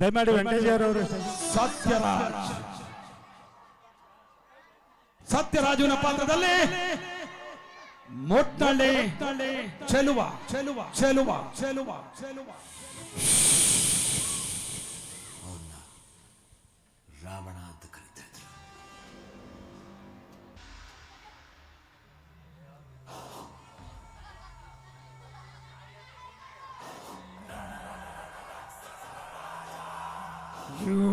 ದಯಮಾಡಿ ವೆಂಕಟೇಶ್ವರ ಅವರು. ಸತ್ಯರಾಜ್. ಸತ್ಯರಾಜುವಿನ ಪಾತ್ರದಲ್ಲಿ ಮೊಟ್ಟಳೆ ಚೆಲುವ ಚೆಲುವ ಚೆಲುವ ಚೆಲುವ ಚೆಲುವ. you.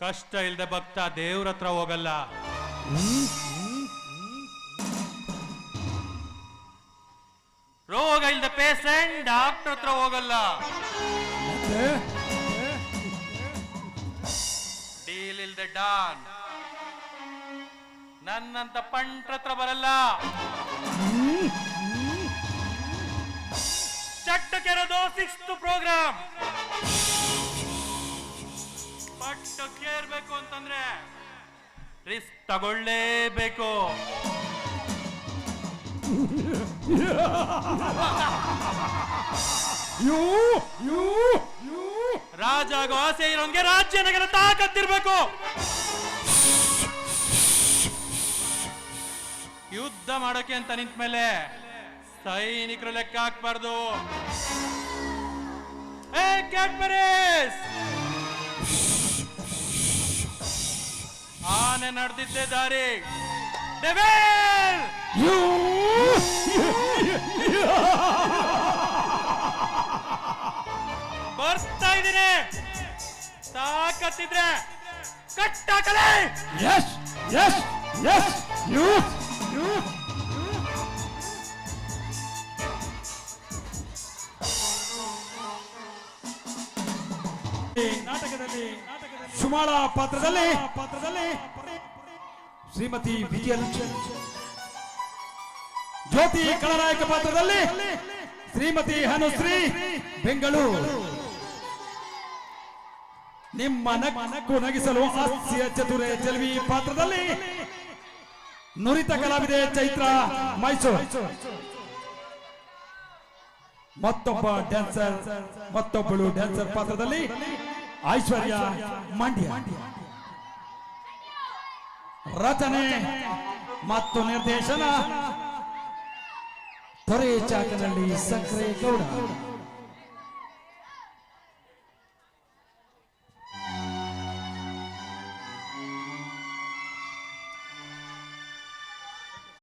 ಕಷ್ಟ ಇಲ್ಲದೆ ಭಕ್ತ ದೇವ್ರ ಹತ್ರ ಹೋಗಲ್ಲ. ರೋಗ ಇಲ್ಲದ ಪೇಷಂಟ್ ಡಾಕ್ಟರ್ ಹತ್ರ ಹೋಗಲ್ಲ. ಡಾನ್. ನನ್ನಂತ ಪಂಟ್ರತ್ರ ಬರಲ್ಲ. ಚಟ್ಟಕ್ಕೆರೋದು ಸಿಕ್ಸ್ತ್ ಪ್ರೋಗ್ರಾಮ್ ಪಟ್ಟು ಕೇರ್ಬೇಕು ಅಂತಂದ್ರೆ ರಿಸ್ಕ್ ತಗೊಳ್ಳೇಬೇಕು. ರಾಜ ಆಗೋ ಆಸೆ ಇರೋನ್ಗೆ ರಾಜ್ಯ ನಗರ ತಾಕತ್ತಿರ್ಬೇಕು. ಯುದ್ಧ ಮಾಡೋಕೆ ಅಂತ ನಿಂತ ಮೇಲೆ ಸೈನಿಕರು ಲೆಕ್ಕ ಹಾಕ್ಬಾರ್ದು. ಆನೆ ನಡೆದಿದ್ದೆ ದಾರಿ! ಬರ್ತಾ ಇದ್ದೀನಿ. ತಾಕತ್ತಿದ್ರೆ ಕಟ್ಟಾಕಲೇ. ಎಸ್ ಎಸ್ ಎಸ್ ಯು ನಾಟಕದಲ್ಲಿ ಸುಮಾಳ ಪಾತ್ರದಲ್ಲಿ ಪಾತ್ರದಲ್ಲಿ ಶ್ರೀಮತಿ ವಿಜಯಲಕ್ಷ್ಮಿ ಜ್ಯೋತಿ ಕಳನಾಯಕ ಪಾತ್ರದಲ್ಲಿ ಶ್ರೀಮತಿ ಹನುಶ್ರೀ ಬೆಂಗಳೂರು. ನಿಮ್ಮ ನಗು ನಗಿಸಲು ಹಾಸ್ಯ ಚತುರೆ ಚೆಲುವಿ ಪಾತ್ರದಲ್ಲಿ ನುರಿತ ಕಲಾವಿದೆ ಚೈತ್ರ, ಮೈಸೂರು. ಮತ್ತೊಬ್ಬ ಡ್ಯಾನ್ಸರ್ ಮತ್ತೊಬ್ಬಳು ಡ್ಯಾನ್ಸರ್ ಪಾತ್ರದಲ್ಲಿ ಐಶ್ವರ್ಯ ಮಂಡ್ಯ. ರಚನೆ ಮತ್ತು ನಿರ್ದೇಶನ ತೊರೆ ಚಾಕನಲ್ಲಿ ಸಕ್ಕರೆ ಗೌಡ.